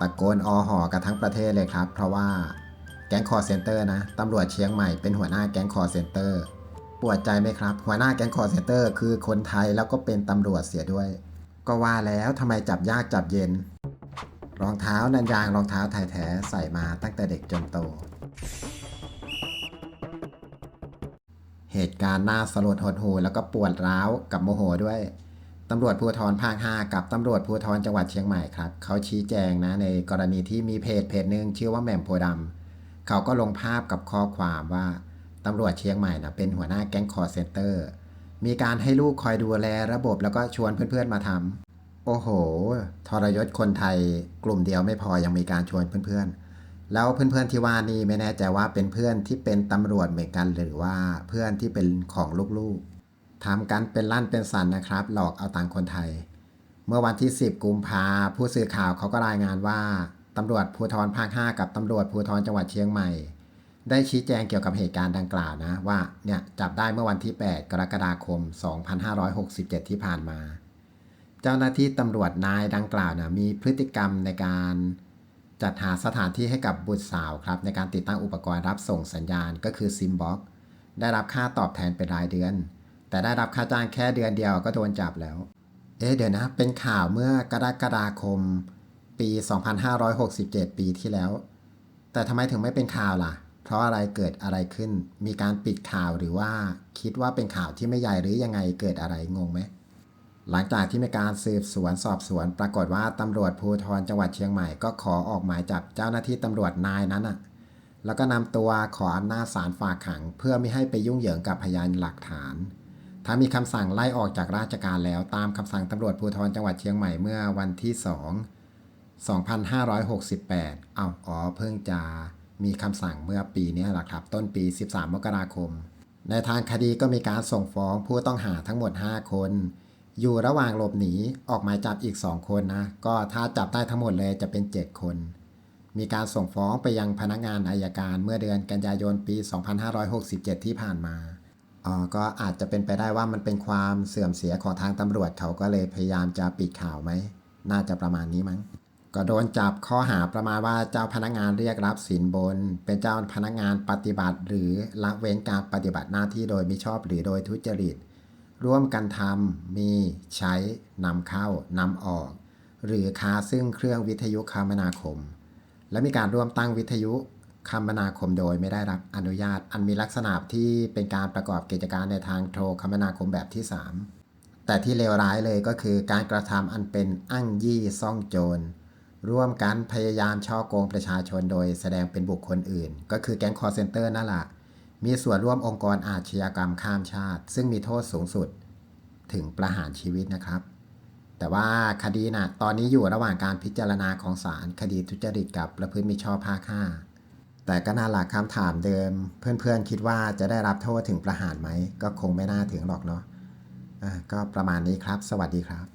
ตะโกนอหอกันทั้งประเทศเลยครับ เพราะว่าแก๊งคอร์เซนเตอร์นะตำรวจเชียงใหม่เป็นหัวหน้าแก๊งคอร์เซนเตอร์ปวดใจไหมครับ หัวหน้าแก๊งคอร์เซนเตอร์คือคนไทยแล้วก็เป็นตำรวจเสียด้วย ก็ว่าแล้วทำไมจับยากจับเย็น รองเท้านันยางรองเท้าไทยแท้ใส่มาตั้งแต่เด็กจนโต เหตุการณ์น่าสลดหดหูแล้วก็ปวดร้าวกับโมโหด้วย ตำรวจภูธรภาค 5 กับตำรวจภูธรจังหวัดเชียงใหม่ครับเขาชี้แจงนะในกรณีที่มีเพจเพจหนึ่งชื่อว่าแหม่มโพธิ์ดำเขาก็ลงภาพกับข้อความว่าตำรวจเชียงใหม่นะเป็นหัวหน้าแก๊งคอร์เซนเตอร์มีการให้ลูกคอยดูแลระบบแล้วก็ชวนเพื่อนๆมาทำโอ้โห ทรยศคนไทยกลุ่มเดียวไม่พอยังมีการชวนเพื่อนๆ แล้วเพื่อนๆที่ว่านี่ไม่แน่ใจว่าเป็นเพื่อนที่เป็นตำรวจเหมือนกันหรือว่าเพื่อนที่เป็นของลูกๆ ทำกันเป็นลั่นเป็นสันนะครับ หลอกเอาตังค์คนไทย เมื่อวันที่ 10 กุมภาผู้สื่อข่าวเขาก็รายงานว่าตำรวจภูธรภาค 5 กับตำรวจภูธรจังหวัดเชียงใหม่ ได้ชี้แจงเกี่ยวกับเหตุการณ์ดังกล่าวนะว่าเนี่ยจับได้เมื่อวันที่ 8 กรกฎาคม 2567 ที่ผ่านมา เจ้าหน้าที่ตำรวจนายดังกล่าวนะมีพฤติกรรมในการจัดหาสถานที่ให้กับบุตรสาวครับ ในการติดตั้งอุปกรณ์รับส่งสัญญาณก็คือซิมบ็อกได้รับค่าตอบแทนเป็นรายเดือน แต่ได้รับค่าจ้างแค่เดือนเดียวก็โดนจับแล้ว เอ๊ะเดี๋ยวนะ เป็นข่าวเมื่อกรกฎาคม ปี 2567 ปีที่แล้ว แต่ทำไมถึงไม่เป็นข่าวล่ะ เพราะอะไรเกิดอะไรขึ้น มีการปิดข่าวหรือว่าคิดว่าเป็นข่าวที่ไม่ใหญ่หรือยังไงเกิดอะไรงงไหมหลังจากที่มีการสืบสวนสอบสวน ปรากฏว่าตำรวจภูธรจังหวัดเชียงใหม่ก็ขอออกหมายจับเจ้าหน้าที่ตำรวจนายนั้นอะแล้วก็นำตัวขออำนาจศาลฝากขัง เพื่อไม่ให้ไปยุ่งเหยิงกับพยานหลักฐาน ถ้ามีคำสั่งไล่ออกจากราชการแล้วตามคำสั่งตำรวจภูธรจังหวัดเชียงใหม่เมื่อวันที่ 2 2568เอาอ๋อเพิ่งจะมีคำสั่งเมื่อปีนี้แหละครับ ต้นปี 13 มกราคม ในทางคดีก็มีการส่งฟ้องผู้ต้องหาทั้งหมด 5 คน อยู่ระหว่างหลบหนีออกหมายจับอีก 2 คนนะ ก็ถ้าจับได้ทั้งหมดเลยจะเป็น 7 คน มีการส่งฟ้องไปยังพนักงานอายการเมื่อเดือนกันยายนปี 2567 ที่ผ่านมา อ๋อก็อาจจะเป็นไปได้ว่ามันเป็นความเสื่อมเสียของทางตำรวจเขาก็เลยพยายามจะปิดข่าวไหม น่าจะประมาณนี้มั้ง ก็โดนจับข้อหาประมาณว่าเจ้าพนักงานเรียกรับสินบน เป็นเจ้าพนักงานปฏิบัติ หรือละเว้นการปฏิบัติหน้าที่โดยมิชอบหรือโดยทุจริต ร่วมกันทำมีใช้นำเข้านำออก หรือค้าซึ่งเครื่องวิทยุคมนาคม และมีการร่วมตั้งวิทยุ คมนาคมโดยไม่ได้รับอนุญาต อันมีลักษณะที่เป็นการประกอบกิจการในทางโทรคมนาคมแบบที่ 3 แต่ที่เลวร้ายเลยก็คือการกระทำอันเป็นอ้างยี่ซ่องโจร ร่วมกันพยายามช่อโกงประชาชนโดยแสดงเป็นบุคคลอื่น ก็คือแก๊งคอร์เซนเตอร์นั่นแหละมีส่วนร่วมองค์กรอาชญากรรมข้ามชาติ ซึ่งมีโทษสูงสุดถึงประหารชีวิตนะครับ แต่ว่าคดีนะ่ะตอนนี้อยู่ระหว่างการพิจารณาของศาลคดีทุจริตกับประพฤติมิชอบภาค5 แต่ก็น่าหลักคำถามเดิม เพื่อนๆคิดว่าจะได้รับโทษถึงประหารไหม ก็คงไม่น่าถึงหรอกเนาะอะก็ประมาณนี้ครับ สวัสดีครับ